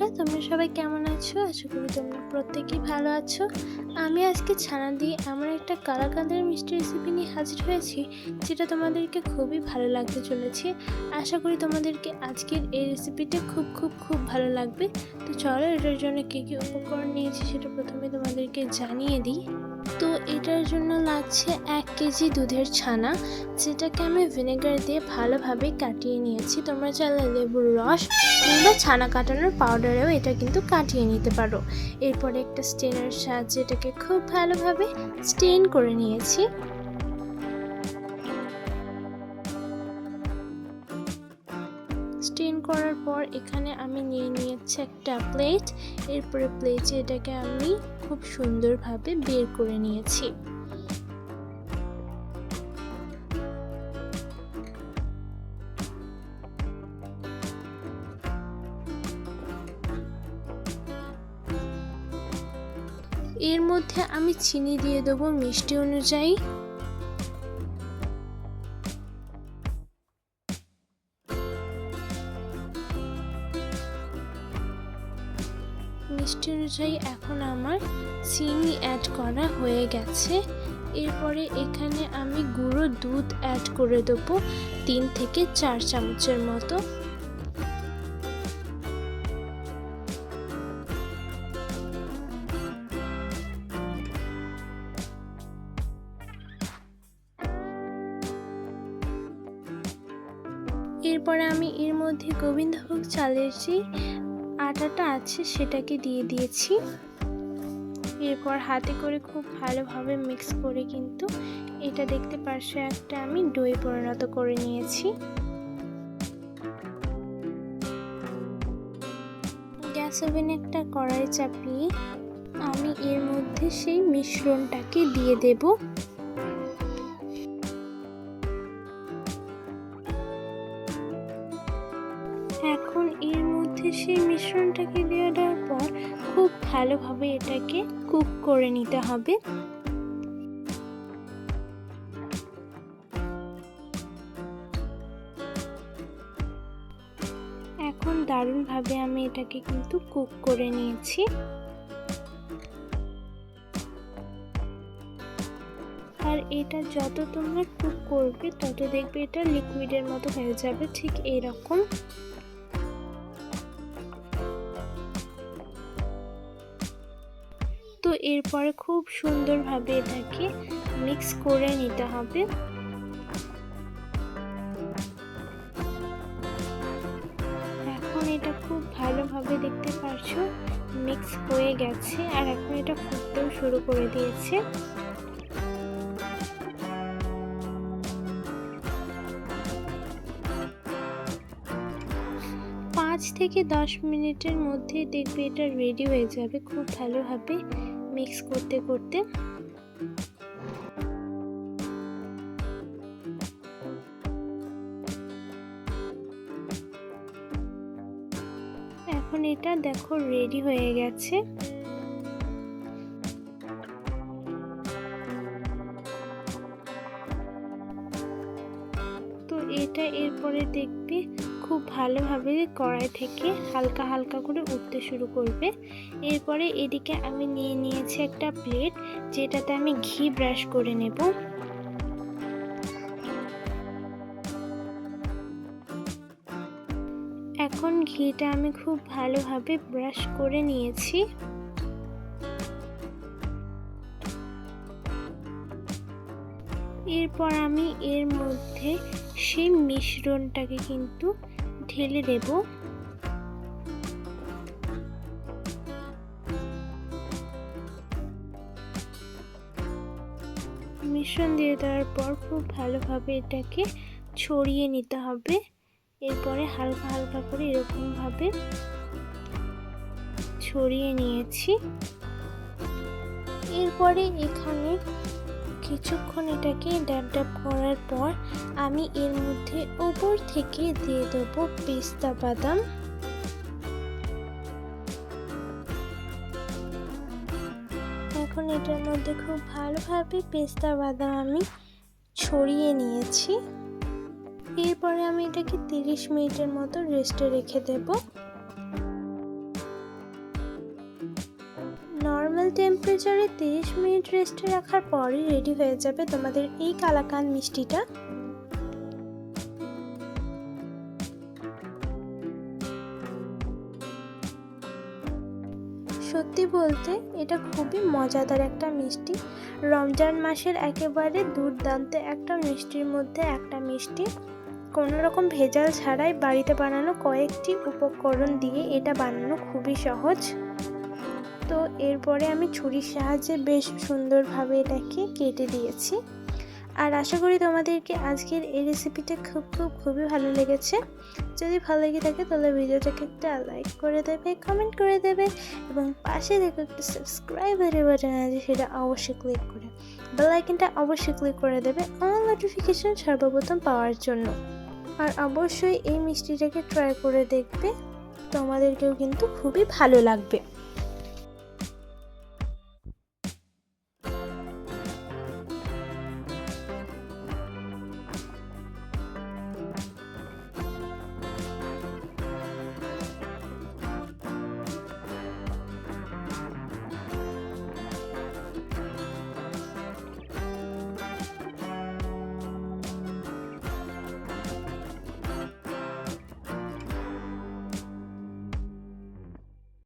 বন্ধুরা, তোমরা সবাই কেমন আছো? আশা করি তোমরা প্রত্যেকেই ভালো আছো। আমি আজকে ছানা দিয়ে এমন একটা কালাকাঁদের মিষ্টি রেসিপি নিয়ে হাজির হয়েছি, যেটা তোমাদেরকে খুবই ভালো লাগতে চলেছে। আশা করি তোমাদেরকে আজকের এই রেসিপিটা খুব খুব খুব ভালো লাগবে। তো চলো, এটার জন্য কী কী উপকরণ নিয়েছি সেটা প্রথমে তোমাদেরকে জানিয়ে দিই। তো এটার জন্য লাগছে এক কেজি দুধের ছানা, যেটাকে আমি ভিনেগার দিয়ে ভালোভাবে কাটিয়ে নিয়েছি। তোমরা চাইলে লেবুর রস কিংবা ছানা কাটানোর পাউডারেও এটা কিন্তু কাটিয়ে নিতে পারো। এরপরে একটা স্টেনের সাহায্যে এটাকে খুব ভালোভাবে স্টেন করে নিয়েছি। স্টেন করার পর এখানে আমি নিয়ে নিয়েছি একটা প্লেট। এরপরে প্লেটে এটাকে আমি খুব সুন্দরভাবে বের করে নিয়েছি। এর মধ্যে আমি চিনি দিয়ে দেবো মিষ্টি অনুযায়ী। মিষ্টি অনুযায়ী এখন আমার চিনি অ্যাড করা হয়ে গেছে। এরপরে এখানে আমি গুঁড়ো দুধ অ্যাড করে দেবো তিন থেকে চার চামচের মতো। এরপরে আমি এর মধ্যে গোবিন্দভোগ চালের যে আটাটা আছে সেটাকে দিয়ে দিয়েছি। এরপর হাতে করে খুব ভালোভাবে মিক্স করে কিন্তু এটা দেখতে পারছ একটা আমি দই পরিণত করে নিয়েছি। গ্যাস ওভেনে একটা কড়াই চাপিয়ে আমি এর মধ্যে সেই মিশ্রণটাকে দিয়ে দেবো। সেই মিশ্রণটাকে দিয়ে দেওয়ার পর খুব ভালোভাবে এটাকে কুক করে নিতে হবে। এখন দারুণভাবে আমি এটাকে কিন্তু কুক করে নিয়েছি। আর এটা যত তোমরা কুক করবে তত দেখবে এটা লিকুইডের মতো হয়ে যাবে, ঠিক এইরকম তো এরপরে খুব সুন্দরভাবে এটাকে মিক্স করে নিতে হবে। এখন এটা খুব ভালোভাবে দেখতে পারছ মিক্স হয়ে গেছে আর এখন এটা ফুটতেও শুরু করে দিয়েছে। পাঁচ থেকে দশ মিনিটের মধ্যে দেখবে এটা রেডি হয়ে যাবে খুব ভালোভাবে। মিক্স করতে করতে। এখন এটা দেখো রেডি হয়ে গেছে। তো এটা এরপরে দেখবে খুব ভালোভাবে কড়াই থেকে হালকা হালকা করে উঠতে শুরু করবে। এরপরে এদিকে আমি নিয়ে নিয়েছি একটা প্লেট যেটাতে আমি ঘি ব্রাশ করে নেব। এখন ঘিটা আমি খুব ভালোভাবে ব্রাশ করে নিয়েছি। এরপর আমি এর মধ্যে সেই মিশ্রণটাকে কিন্তু ঢেলে দেব। মিশ্রণ দিয়ে দেওয়ার পর খুব ভালোভাবে এটাকে ছড়িয়ে নিতে হবে। এরপরে হালকা হালকা করে এরকমভাবে ছড়িয়ে নিয়েছি। এরপরে এখানে কিছুক্ষণ এটাকে ড্যাব ড্যাব করার পর আমি এর মধ্যে ওপর থেকে দিয়ে দেবো পেস্তা বাদাম। এখন এটার মধ্যে খুব ভালোভাবে পেস্তা বাদাম আমি ছড়িয়ে নিয়েছি। এরপরে আমি এটাকে তিরিশ মিনিটের মতো রেস্টে রেখে দেব। টেম্পারেচারে তিরিশ মিনিট রেস্টে রাখার পরই রেডি হয়ে যাবে তোমাদের এই কালাকান মিষ্টিটা। সত্যি বলতে, এটা খুবই মজাদার একটা মিষ্টি। রমজান মাসের একেবারে দুর্দান্ত একটা মিষ্টির মধ্যে একটা মিষ্টি। কোনো রকম ভেজাল ছাড়াই বাড়িতে বানানো কয়েকটি উপকরণ দিয়ে এটা বানানো খুবই সহজ। তো এরপরে আমি ছুরির সাহায্যে বেশ সুন্দরভাবে এটাকে কেটে দিয়েছি। আর আশা করি তোমাদেরকে আজকের এই রেসিপিটা খুব খুব, খুবই ভালো লেগেছে। যদি ভালো লেগে থাকে তাহলে ভিডিওটাকে একটা লাইক করে দেবে কমেন্ট করে দেবে এবং পাশে দেখো একটা সাবস্ক্রাইবারের বাটন আছে সেটা অবশ্যই ক্লিক করে। বেল আইকনটা অবশ্যই ক্লিক করে দেবে অল নোটিফিকেশন সর্বপ্রথম পাওয়ার জন্য। আর অবশ্যই এই মিষ্টিটাকে ট্রাই করে দেখবে, তোমাদেরকেও কিন্তু খুবই ভালো লাগবে।